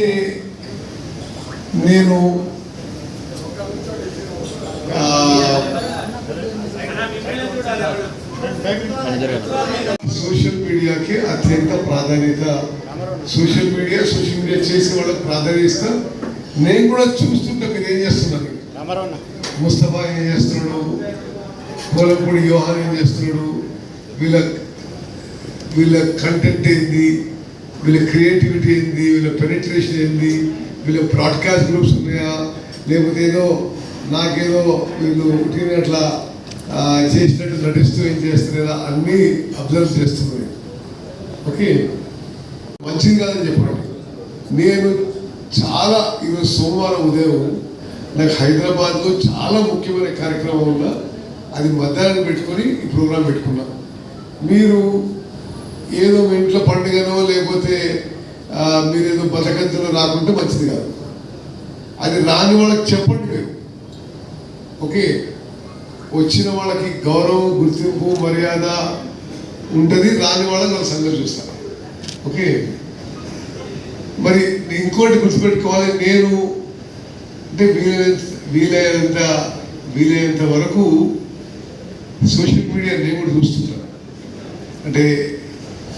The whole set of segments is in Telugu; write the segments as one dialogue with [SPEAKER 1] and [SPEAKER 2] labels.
[SPEAKER 1] అయితే నేను సోషల్ మీడియాకి అత్యంత ప్రాధాన్యత. సోషల్ మీడియా సోషల్ మీడియా చేసే వాళ్ళకి ప్రాధాన్యత ఇస్తా. నేను కూడా చూస్తుంటా మీరు ఏం చేస్తున్నారు? ముస్తఫా ఏం చేస్తున్నాడు? కోలపూడి యోహాన్ ఏం చేస్తున్నాడు? వీళ్ళ వీళ్ళ కంటెంట్ ఏంది? వీళ్ళ క్రియేటివిటీ ఏంది వీళ్ళ పెనిట్రేషన్ ఏంది వీళ్ళ బ్రాడ్కాస్ట్ గ్రూప్స్ ఉన్నాయా? లేకపోతే ఏదో నాకేదో వీళ్ళు ఉట్టిన అట్లా చేసినట్టు నటిస్తూ ఏం చేస్తున్నారా? అన్నీ అబ్జర్వ్ చేస్తున్నాయి. ఓకే? మంచిది కాదని చెప్పండి. నేను చాలా ఈరోజు సోమవారం ఉదయం నాకు హైదరాబాద్లో చాలా ముఖ్యమైన కార్యక్రమం ఉన్నా అది మధ్యాహ్నం పెట్టుకొని ఈ ప్రోగ్రాం పెట్టుకున్నా. మీరు ఏదో మీ ఇంట్లో పండుగనో లేకపోతే మీరేదో బతకంతలో రాకుంటే మంచిది కాదు. అది రాని వాళ్ళకి చెప్పండి మీరు. ఓకే? వచ్చిన వాళ్ళకి గౌరవం గుర్తింపు మర్యాద ఉంటుంది రాని వాళ్ళకి వాళ్ళ సంగతి ఓకే? మరి ఇంకోటి గుర్తుపెట్టుకోవాలి నేను అంటే వీలైనంత వీలైనంత వీలైనంత వరకు సోషల్ మీడియా నేను కూడా చూస్తుంటాను. అంటే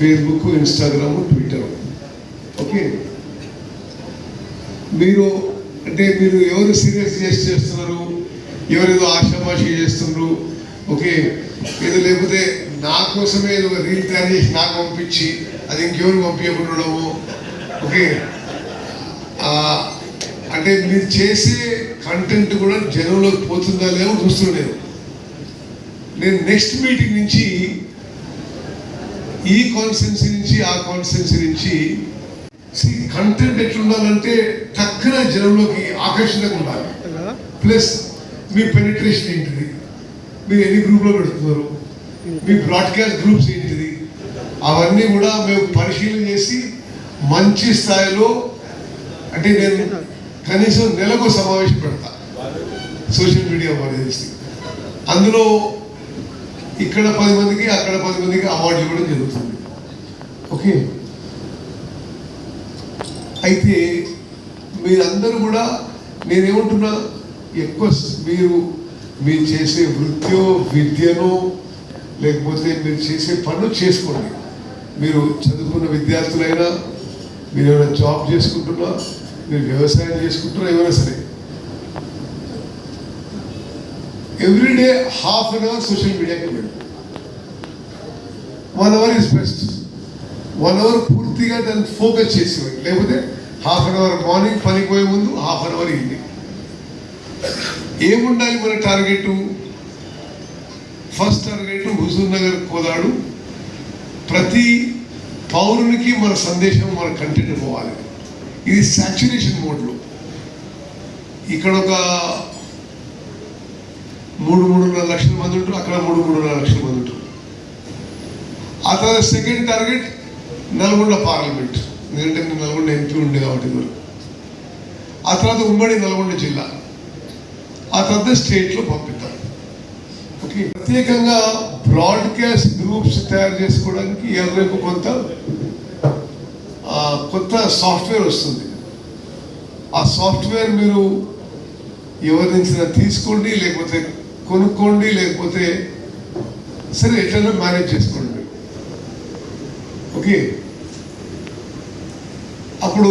[SPEAKER 1] ఫేస్బుక్ ఇన్స్టాగ్రామ్ ట్విట్టర్. ఓకే? మీరు అంటే మీరు ఎవరు సీరియస్ చేసి చేస్తున్నారు? ఎవరేదో ఆషామాషి చేస్తున్నారు ఓకే? ఏదో లేకపోతే నా కోసమే ఏదో ఒక రీల్ తయారు చేసి నాకు పంపించి అది ఇంకెవరు పంపించకుండడము? ఓకే? అంటే మీరు చేసే కంటెంట్ కూడా జనంలోకి పోతుందా లేదో చూస్తున్నాను నేను నెక్స్ట్ మీటింగ్ నుంచి ఈ కాన్స్టెన్సీ నుంచి ఆ కాన్స్టెన్సీ నుంచి కంటెంట్ ఎట్లుండాలంటే తక్కువ జనంలోకి ఆకర్షణగా ఉండాలి. ప్లస్ మీ పెనిట్రేషన్ ఏంటిది? మీరు ఎన్ని గ్రూప్లో పెడుతున్నారు? మీ బ్రాడ్కాస్ట్ గ్రూప్స్ ఏంటిది? అవన్నీ కూడా మేము పరిశీలన చేసి మంచి స్థాయిలో అంటే నేను కనీసం నెలకు సమావేశం పెడతా. సోషల్ మీడియా చేసి అందులో ఇక్కడ పది మందికి అక్కడ పది మందికి అవార్డు ఇవ్వడం జరుగుతుంది. ఓకే. అయితే మీరందరూ కూడా నేనేమంటున్నా ఎక్కువ మీరు మీరు చేసే వృత్తియో విద్యనో లేకపోతే మీరు చేసే పనులు చేసుకోండి. మీరు చదువుకున్న విద్యార్థులైనా మీరు ఏమైనా జాబ్ చేసుకుంటున్నా మీరు వ్యవసాయం చేసుకుంటున్నా ఏమైనా సరే. Everyday half an hour social మీడియాకి వెళ్ళండి one hour is best one hour పూర్తిగా దాన్ని ఫోకస్ చేసేవాడి. లేకపోతే హాఫ్ అన్ అవర్ మార్నింగ్ పనికి పోయే ముందు హాఫ్ అన్ అవర్ ఈవినింగ్ ఏముండాలి మన target first target Huzurnagar Kodad ప్రతి పౌరునికి మన సందేశం మన కంటెంట్ పోవాలి. ఇది సాచురేషన్ మోడ్లో ఇక్కడ ఒక మూడు మూడున్నర లక్షల మంది ఉంటారు అక్కడ మూడు మూడున్నర లక్షల మంది ఉంటారు. ఆ తర్వాత సెకండ్ టార్గెట్ నల్గొండ పార్లమెంట్ ఎందుకంటే నేను నల్గొండ ఎంపీ ఉండే కాబట్టి మీరు ఆ తర్వాత ఉమ్మడి నల్గొండ జిల్లా. ఆ తర్వాత స్టేట్లో పంపిస్తారు ఓకే ప్రత్యేకంగా బ్రాడ్కాస్ట్ గ్రూప్స్ తయారు చేసుకోవడానికి ఎవరైపు కొంత కొత్త సాఫ్ట్వేర్ వస్తుంది. ఆ సాఫ్ట్వేర్ మీరు ఎవరి నుంచి తీసుకోండి లేకపోతే కొనుక్కోండి లేకపోతే సరే ఎట్లైనా మేనేజ్ చేసుకోండి. ఓకే? అప్పుడు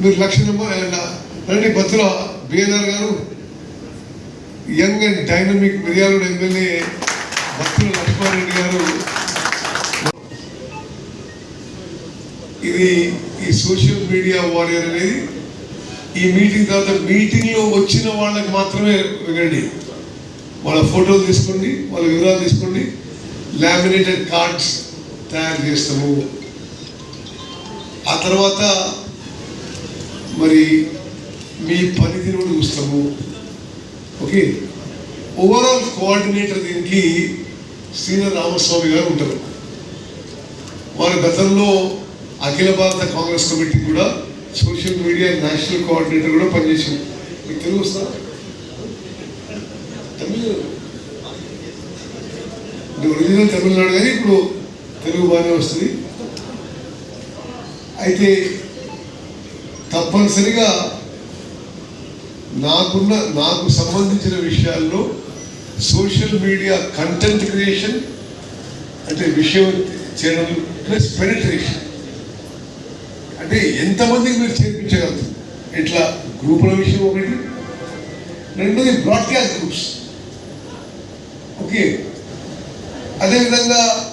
[SPEAKER 1] మీరు లక్ష రండి Bathula BNR garu young and dynamic Miryaluru MLA Bathula Lakshmareddy garu. ఇది ఈ సోషల్ మీడియా వారియర్ అనేది ఈ మీటింగ్ తర్వాత మీటింగ్లో వచ్చిన వాళ్ళకి మాత్రమే వినండి. వాళ్ళ ఫోటోలు తీసుకోండి వాళ్ళ వివరాలు తీసుకోండి. లామినేటెడ్ కార్డ్స్ తయారు చేస్తాము. ఆ తర్వాత మరి మీ పనితీరు కూడా చూస్తాము. ఓకే ఓవరాల్ కోఆర్డినేటర్ దీనికి శ్రీధర్ రామస్వామి గారు ఉంటారు. వారు గతంలో అఖిల భారత కాంగ్రెస్ కమిటీ కూడా సోషల్ మీడియా నేషనల్ కోఆర్డినేటర్ కూడా పనిచేసింది మీకు తెలుగు వస్తా ఒరిజినల్ తమిళనాడు కానీ ఇప్పుడు తెలుగు బాగానే వస్తుంది. అయితే తప్పనిసరిగా నాకున్న నాకు సంబంధించిన విషయాల్లో సోషల్ మీడియా కంటెంట్ క్రియేషన్ అంటే విషయం చేయడం ప్లస్ పెనిట్రేషన్ అంటే ఎంతమందికి మీరు చేర్పించగలరు ఇట్లా గ్రూపుల విషయం ఒకటి రెండోది బ్రాడ్కాస్ట్ గ్రూప్స్ ఓకే. అదేవిధంగా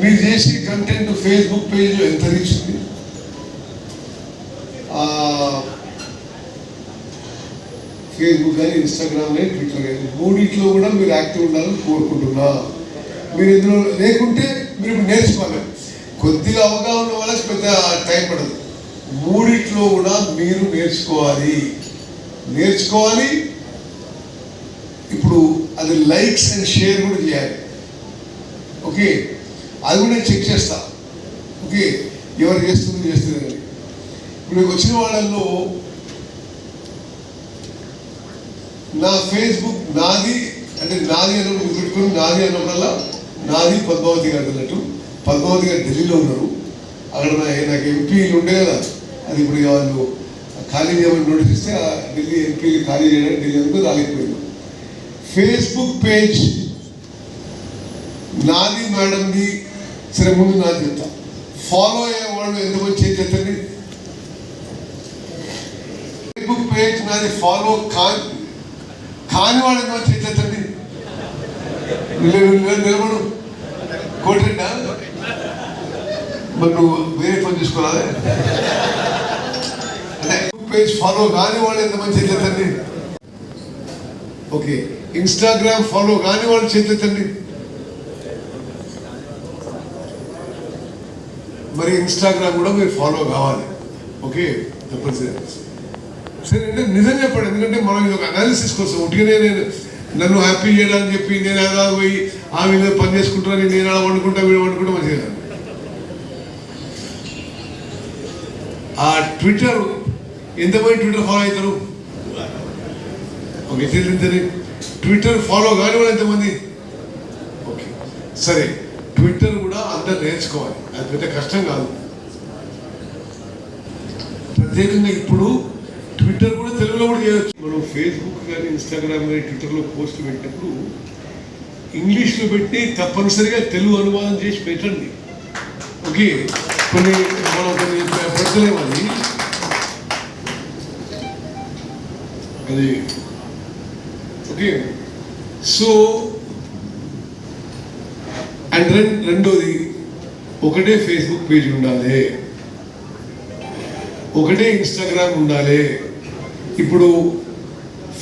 [SPEAKER 1] మీరు చేసే కంటెంట్ ఫేస్బుక్ పేజ్లో ఎంత రీచ్ ఉంది? ఫేస్బుక్ కానీ ఇన్స్టాగ్రామ్ కానీ ట్విట్టర్ కానీ మూడిట్లో కూడా మీరు యాక్టివ్ ఉండాలని కోరుకుంటున్నా. మీరు ఇందులో లేకుంటే మీరు ఇప్పుడు నేర్చుకోవాలి. కొద్దిగా అవగాహన వల్ల పెద్ద టైం పడదు. మూడిట్లో కూడా మీరు నేర్చుకోవాలి. నేర్చుకోవాలి. ఇప్పుడు అది లైక్స్ అండ్ షేర్ కూడా చేయాలి. ఓకే అది కూడా నేను చెక్ చేస్తా. ఓకే ఎవరు చేస్తుంది చేస్తుంది ఇప్పుడు మీకు వచ్చిన వాళ్ళల్లో నా ఫేస్బుక్ నాది అంటే నాది అన్నప్పుడు పెట్టుకుని నాది అన్నప్పుడల్లా నాది పద్మావతి గారు అన్నట్టు. పద్మావతి గారు ఢిల్లీలో ఉన్నారు. అక్కడ నాకు ఎంపీలు ఉండే కదా. అది ఇప్పుడు వాళ్ళు ఖాళీ చేయమని నోటీస్ ఇస్తే ఆ ఢిల్లీ ఎంపీలు ఖాళీ చేయడానికి ఢిల్లీ అందుకు రాలేకపోయింది ఫేస్బుక్ పేజ్ నాది మేడంది సరే నా నాది ఫాలో అయ్యే వాళ్ళు ఎంతమంది చేతండి ఫేస్బుక్ పేజ్ నాది ఫాలో కాని కాని వాళ్ళు ఎంతమంది చేతి ఎత్తండి నిలబడు కోటెండా మరి నువ్వు వేరే పని చూసుకోవాలి అంటే పేజ్ ఫాలో కాని వాళ్ళు ఎంతమంది చేతండి ఓకే ఇన్స్టాగ్రామ్ ఫాలో కాని వాళ్ళు చేతి మరి ఇన్స్టాగ్రామ్ కూడా మీరు ఫాలో కావాలి. ఓకే తప్పనిసరి. సరే అంటే నిజం చెప్పండి. ఎందుకంటే మనం ఇది ఒక అనాలిసిస్ కోసం ఉట్టిగానే నేను నన్ను హ్యాపీ చేయడానికి చెప్పి నేను ఎలా పోయి ఆ మీద పని చేసుకుంటాను నేను అలా వండుకుంటా వీడు వండుకుంటా మంచిగా ఆ ట్విట్టర్ ఎంతమంది ట్విట్టర్ ఫాలో అవుతారు? ఓకే తెలియదు ట్విట్టర్ ఫాలో కాని వాళ్ళు ఎంతమంది? ఓకే సరే ట్విట్టర్ కూడా అందరు నేర్చుకోవాలి. అది పెద్ద కష్టం కాదు. ప్రత్యేకంగా ఇప్పుడు ట్విట్టర్ కూడా తెలుగులో కూడా చేయొచ్చు. మనం ఫేస్బుక్ కానీ ఇన్స్టాగ్రామ్ కానీ ట్విట్టర్లో పోస్ట్ పెట్టినప్పుడు ఇంగ్లీష్లో పెట్టి తప్పనిసరిగా తెలుగు అనువాదం చేసి పెట్టండి. ఓకే కొన్ని మనం కొన్ని పెడతలేము అది అది ఓకే సో అండ్ రెండోది ఒకటే ఫేస్బుక్ పేజ్ ఉండాలి. ఒకటే ఇన్స్టాగ్రామ్ ఉండాలి. ఇప్పుడు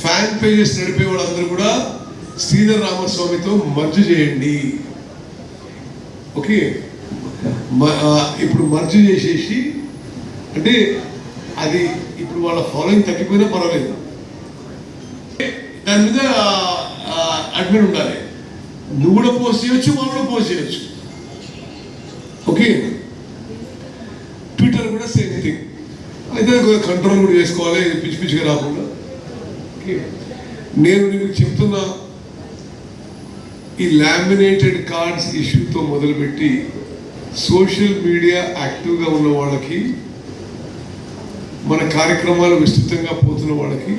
[SPEAKER 1] ఫ్యాన్ పేజెస్ నడిపే వాళ్ళందరూ కూడా శ్రీధర్ రామస్వామితో మర్జ్ చేయండి. ఓకే ఇప్పుడు మర్జ్ చేసేసి అంటే అది ఇప్పుడు వాళ్ళ ఫాలోయింగ్ తగ్గిపోయినా పర్వాలేదు. దాని మీద అడ్మిన్ ఉండాలి. నువ్వు కూడా పోస్ట్ చేయొచ్చు వాళ్ళు కూడా పోస్ట్ చేయొచ్చు. ఓకే ట్విట్టర్ కూడా సేమ్ థింగ్ అయితే కంట్రోల్ కూడా చేసుకోవాలి ఇది పిచ్చి పిచ్చిగా రాకుండా. ఓకే నేను నీకు చెప్తున్నా ఈ లామినేటెడ్ కార్డ్స్ ఇష్యూతో మొదలుపెట్టి సోషల్ మీడియా యాక్టివ్గా ఉన్న వాళ్ళకి మన కార్యక్రమాలు విస్తృతంగా పోతున్న వాళ్ళకి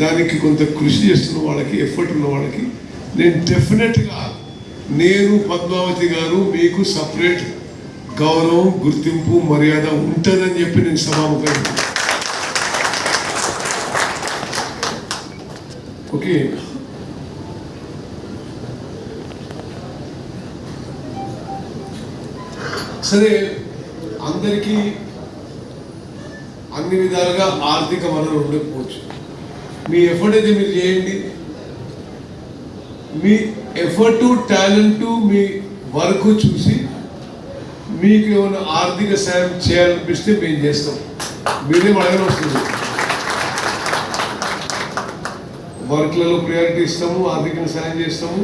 [SPEAKER 1] దానికి కొంత కృషి చేస్తున్న వాళ్ళకి ఎఫర్ట్ ఉన్న వాళ్ళకి నేను డెఫినెట్గా నేను పద్మావతి గారు మీకు సపరేట్ గౌరవం గుర్తింపు మర్యాద ఉంటుందని చెప్పి నేను సభాముఖం ఓకే. సరే అందరికీ అన్ని విధాలుగా ఆర్థిక వనరు ఉండకపోవచ్చు. మీ ఎఫర్ట్ అయితే మీరు చేయండి. మీ ఎఫర్టు టాలెంట్ మీ వర్క్ చూసి మీకు ఏమైనా ఆర్థిక సాయం చేయాలనిపిస్తే మేము చేస్తాం. మీరే అడగని వస్తుంది వర్క్లలో ప్రయారిటీ ఇస్తాము ఆర్థిక సాయం చేస్తాము.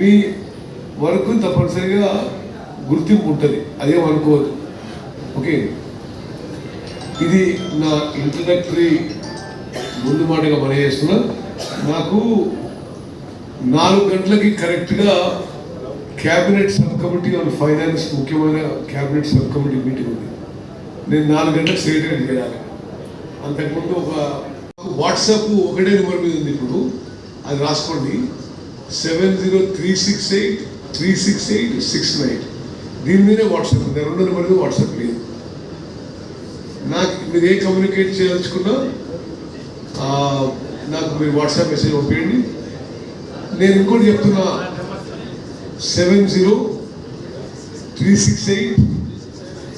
[SPEAKER 1] మీ వర్క్ తప్పనిసరిగా గుర్తింపు ఉంటుంది. అదేం అనుకోవద్దు. ఓకే? ఇది నా ఇంట్రడక్టరీ ముందు మాటగా పనిచేస్తున్నా నాకు నాలుగు గంటలకి కరెక్ట్గా cabinet sub committee on finance ముఖ్యమైన క్యాబినెట్ సబ్ కమిటీ మీటింగ్ ఉంది. నేను నాలుగు గంటలకు సెక్రటరీ చేయాలి అంతకుముందు ఒక వాట్సాప్ ఒకటే నెంబర్ మీద ఉంది ఇప్పుడు. అది రాసుకోండి. Seven zero three six eight three six eight six nine దీని మీదే వాట్సాప్ ఉంది. రెండో నెంబర్ మీద వాట్సాప్ లేదు. నాకు మీరు ఏ కమ్యూనికేట్ చేయదలుచుకున్నా నాకు మీరు వాట్సాప్ మెసేజ్ పంపించండి నేను ఇంకోటి చెప్తున్నా seven zero three six eight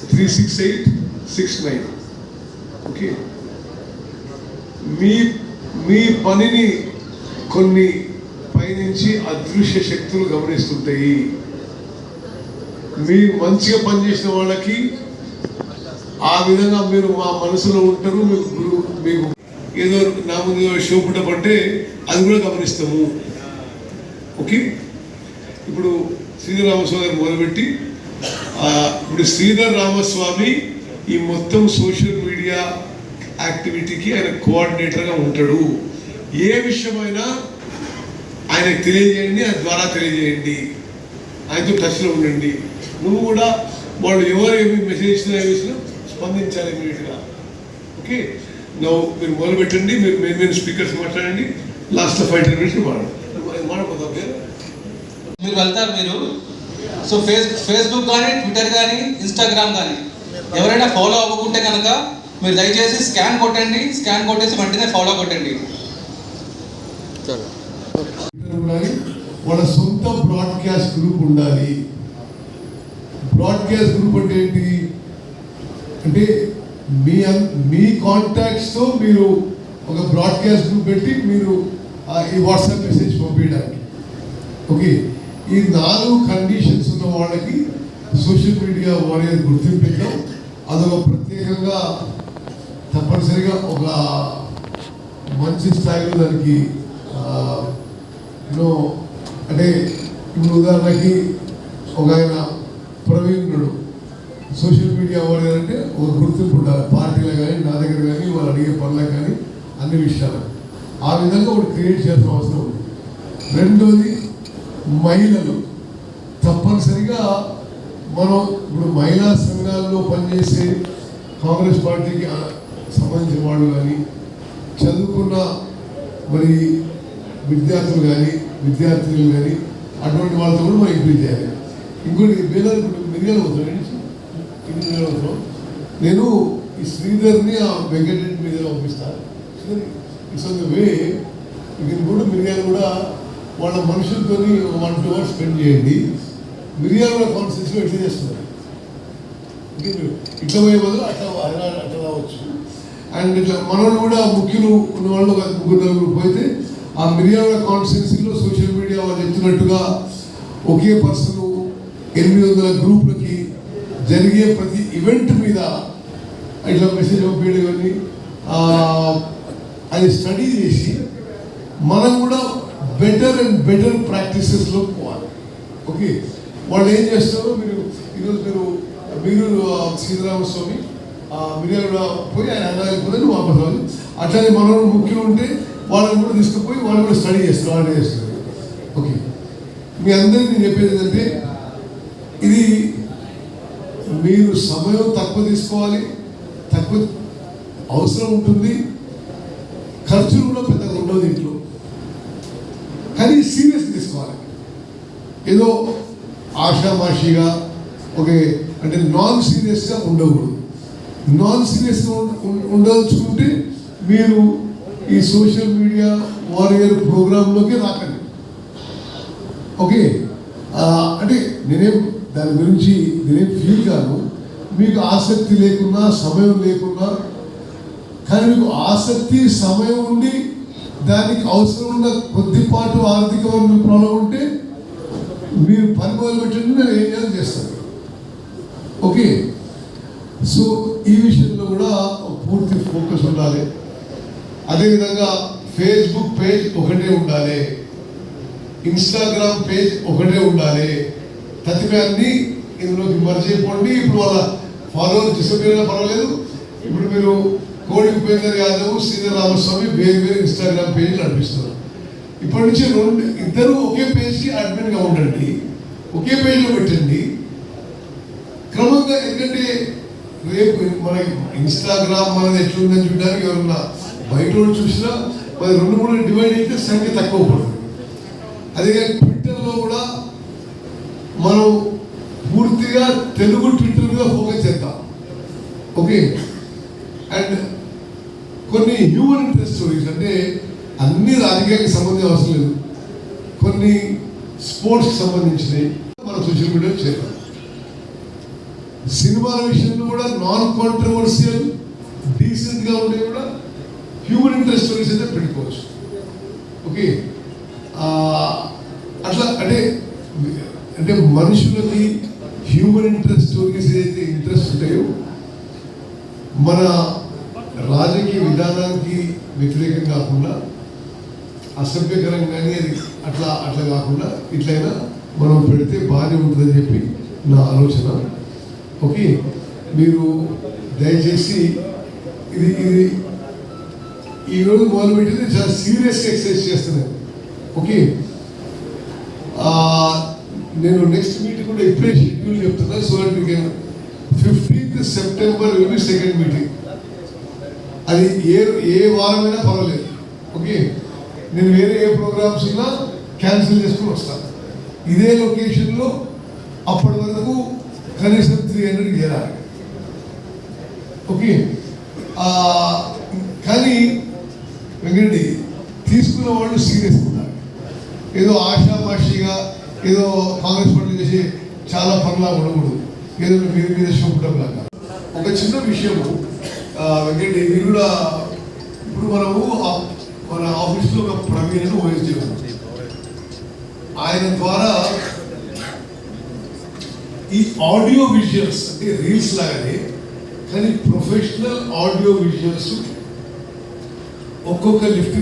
[SPEAKER 1] three six eight six nine okay మీ మీ పనిని కొన్ని పైనుంచి అదృశ్య శక్తులు గమనిస్తుంటాయి. మీరు మంచిగా పనిచేసిన వాళ్ళకి ఆ విధంగా మీరు మా మనసులో ఉంటారు మీకు గురువు మీకు ఏదో నా ముందు షో అది కూడా గమనిస్తాము. ఓకే? ఇప్పుడు శ్రీధర్ రామస్వామి గారు మొదలుపెట్టి ఇప్పుడు శ్రీధర్ రామస్వామి ఈ మొత్తం సోషల్ మీడియా యాక్టివిటీకి ఆయన కోఆర్డినేటర్గా ఉంటాడు. ఏ విషయమైనా ఆయనకు తెలియజేయండి ఆ ద్వారా తెలియజేయండి. ఆయనతో టచ్లో ఉండండి. నువ్వు కూడా వాళ్ళు ఎవరు ఏమి మెసేజ్ ఇచ్చినా ఏమి ఇచ్చినా స్పందించాలి ఇమీడియట్గా. ఓకే? నువ్వు మీరు మొదలు పెట్టండి మీరు మెయిన్ మెయిన్ స్పీకర్స్ మాట్లాడండి లాస్ట్ ఫైవ్ టెన్ మినిట్స్ మాట్లాడు మాట్లాడపోతాం పేరు
[SPEAKER 2] మీరు వెళ్తారు మీరు. సో ఫేస్ ఫేస్బుక్ కానీ ట్విట్టర్ కానీ ఇన్స్టాగ్రామ్ కానీ ఎవరైనా ఫాలో అవ్వకుంటే కనుక మీరు దయచేసి స్కాన్ కొట్టండి స్కాన్ కొట్టేసి వెంటనే ఫాలో కొట్టండి.
[SPEAKER 1] వాళ్ళ సొంత బ్రాడ్కాస్ట్ గ్రూప్ ఉండాలి. బ్రాడ్కాస్ట్ గ్రూప్ అంటే ఏంటి? అంటే మీ అన్- మీ కాంటాక్ట్స్తో మీరు ఒక బ్రాడ్కాస్ట్ గ్రూప్ పెట్టి మీరు ఈ వాట్సాప్ మెసేజ్ పంపించడానికి ఓకే ఈ నాలుగు కండిషన్స్ ఉన్న వాళ్ళకి సోషల్ మీడియా వారియర్ గుర్తింపు ఇద్దాం. అదొక ప్రత్యేకంగా తప్పనిసరిగా ఒక మంచి స్థాయిలో దానికి అంటే ఇప్పుడు ఉదాహరణకి ఒక ఆయన ప్రవీణుడు సోషల్ మీడియా వారియర్ అంటే ఒక గుర్తింపు ఉండాలి. పార్టీలో కానీ నా దగ్గర కానీ వాళ్ళు అడిగే పనులకు కానీ అన్ని విషయాలు. ఆ విధంగా ఒకటి క్రియేట్ చేసిన అవసరం ఉంది. రెండోది మహిళలు. తప్పనిసరిగా మనం ఇప్పుడు మహిళా సంఘాల్లో పనిచేసే కాంగ్రెస్ పార్టీకి సంబంధించిన వాళ్ళు కానీ చదువుకున్న మరి విద్యార్థులు కానీ విద్యార్థులు కానీ అటువంటి వాళ్ళతో కూడా మనం ఇంప్రూవ్ చేయాలి. ఇంకోటి మిర్యాల మిర్యాల అవుతాం నేను ఈ శ్రీధర్ని ఆ వెంకటరెడ్డి మీద పంపిస్తాను ఇట్స్ ఆన్ ద వే ఇక్కడ కూడా మిరియాలు కూడా వాళ్ళ మనుషులతో వన్ టూ అవర్స్ స్పెండ్ చేయండి. మిరియాల కూడా కాన్స్టిట్యూన్సీలో ఎట్లా చేస్తున్నారు? ఇట్లా పోయే బదులు అట్లా అట్లా అట్లా రావచ్చు. అండ్ ఇట్లా మనోళ్ళు కూడా ముఖ్యులు ఉన్న వాళ్ళు ముగ్గురు నలుగురు పోయితే ఆ మిరియాల కాన్స్టిట్యున్సీలో సోషల్ మీడియా వాళ్ళు చెప్తున్నట్టుగా ఒకే పర్సన్ ఎనిమిది వందల గ్రూపులకి జరిగే ప్రతి ఈవెంట్ మీద ఇట్లా మెసేజ్ పంపించడం కానీ అది స్టడీ చేసి మనం కూడా బెటర్ అండ్ బెటర్ ప్రాక్టీసెస్లో పోవాలి. ఓకే వాళ్ళు ఏం చేస్తారో మీరు ఈరోజు మీరు మీరు సీతారామస్వామి మీరు కూడా పోయి ఆయన అలా వెళ్ళిపోతే నువ్వు వాపస్ అట్లానే మనం ముఖ్యం ఉంటే వాళ్ళని కూడా తీసుకుపోయి వాళ్ళు కూడా స్టడీ చేస్తారు వాళ్ళు చేస్తారు. ఓకే మీ అందరికీ నేను చెప్పేది ఏంటంటే ఇది మీరు సమయం తక్కువ తీసుకోవాలి. తక్కువ అవసరం ఉంటుంది. ఖర్చులు కూడా పెద్దగా ఉండవు దీంట్లో కానీ సీరియస్ తీసుకోవాలి. ఏదో ఆషామాషిగా ఓకే అంటే నాన్ సీరియస్గా ఉండకూడదు. నాన్ సీరియస్గా ఉండదలుచుకుంటే మీరు ఈ సోషల్ మీడియా వారియర్ ప్రోగ్రాంలోకి రాకండి. ఓకే అంటే నేనేం దాని గురించి నేనేం ఫీల్ కాను మీకు ఆసక్తి లేకున్నా సమయం లేకున్నా కానీ మీకు ఆసక్తి సమయం ఉండి దానికి అవసరం ఉన్న కొద్దిపాటు ఆర్థిక వనరుల ప్రాబ్లం ఉంటే మీరు పని మొదలు పెట్టండి నేను ఏం చేయాలి చేస్తాను. ఓకే సో ఈ విషయంలో కూడా పూర్తి ఫోకస్ ఉండాలి. అదేవిధంగా ఫేస్బుక్ పేజ్ ఒకటే ఉండాలి. ఇన్స్టాగ్రామ్ పేజ్ ఒకటే ఉండాలి. తదుపరి ఇందులోకి మర్జ్ ఇప్పుడు వాళ్ళ ఫాలోవర్ డిసప్పియర్ పర్వాలేదు. ఇప్పుడు మీరు కోడి ఉపేందర్ యాదవ్ శ్రీధర్ రామస్వామి వేరు వేరు ఇన్స్టాగ్రామ్ పేజ్ నడిపిస్తున్నారు. ఇప్పటి నుంచి రెండు ఇద్దరు ఒకే పేజ్కి అడ్మిన్గా ఉండండి. ఒకే పేజ్లో పెట్టండి. క్రమంగా ఎందుకంటే రేపు మన ఇన్స్టాగ్రామ్ మనది ఎట్లుందని చూడడానికి ఎవరన్నా బయట చూసినా మరి రెండు మూడు డివైడ్ అయితే సంఖ్య తక్కువ పడుతుంది. అదే ట్విట్టర్లో కూడా మనం పూర్తిగా తెలుగు ట్విట్టర్ మీద ఫోకస్ చేద్దాం. ఓకే అండ్ కొన్ని హ్యూమన్ ఇంట్రెస్ట్ స్టోరీస్ అంటే అన్ని రాజకీయాలకు సంబంధం అవసరం లేదు. కొన్ని స్పోర్ట్స్కి సంబంధించినవి మనం సోషల్ మీడియాలో చేద్దాం. సినిమాల విషయంలో కూడా నాన్ కాంట్రవర్సియల్ డీసెంట్గా ఉండే కూడా హ్యూమన్ ఇంట్రెస్ట్ స్టోరీస్ అయితే పెట్టుకోవచ్చు. ఓకే అట్లా అంటే మనుషులకి హ్యూమన్ ఇంట్రెస్ట్ స్టోరీస్ ఏదైతే ఇంట్రెస్ట్ ఉంటాయో మన రాజకీయ విధానానికి వ్యతిరేకం కాకుండా అసభ్యకరం కానీ అది అట్లా అట్లా కాకుండా ఇట్లయినా మనం పెడితే బాగానే ఉంటుందని చెప్పి నా ఆలోచన. ఓకే? మీరు దయచేసి ఇది ఇది ఈరోజు మొదలుపెట్టింది చాలా సీరియస్గా ఎక్సర్సైజ్ చేస్తున్నాను. ఓకే? నేను నెక్స్ట్ మీటింగ్ కూడా ఇప్పుడే షెడ్యూల్ చెప్తున్నా. So that fifteenth September will second meeting అది ఏ ఏ వారమైనా పర్వాలేదు. ఓకే నేను వేరే ఏ ప్రోగ్రామ్స్ ఉన్నా క్యాన్సిల్ చేసుకుని వస్తాను ఇదే లొకేషన్లో అప్పటి వరకు కనీసం త్రీ హండ్రెడ్ చేరాలి. ఓకే కానీ వెంకటి తీసుకున్న వాళ్ళు సీరియస్ ఉన్నారు. ఏదో ఆషామాషిగా ఏదో కాంగ్రెస్ పార్టీ చేసి చాలా పనులా ఉండకూడదు. ఏదో మీరు మీద చూపడం లాగా. ఒక చిన్న విషయము ఆ, మీరు కూడా ఇప్పుడు మనము మన ఆఫీస్లో ఒక ప్రవీణను అని ఆయన ద్వారా ఈ ఆడియో విజువల్స్ అంటే రీల్స్ లాగానే కానీ ప్రొఫెషనల్ ఆడియో విజువల్స్ ఒక్కొక్క లిఫ్ట్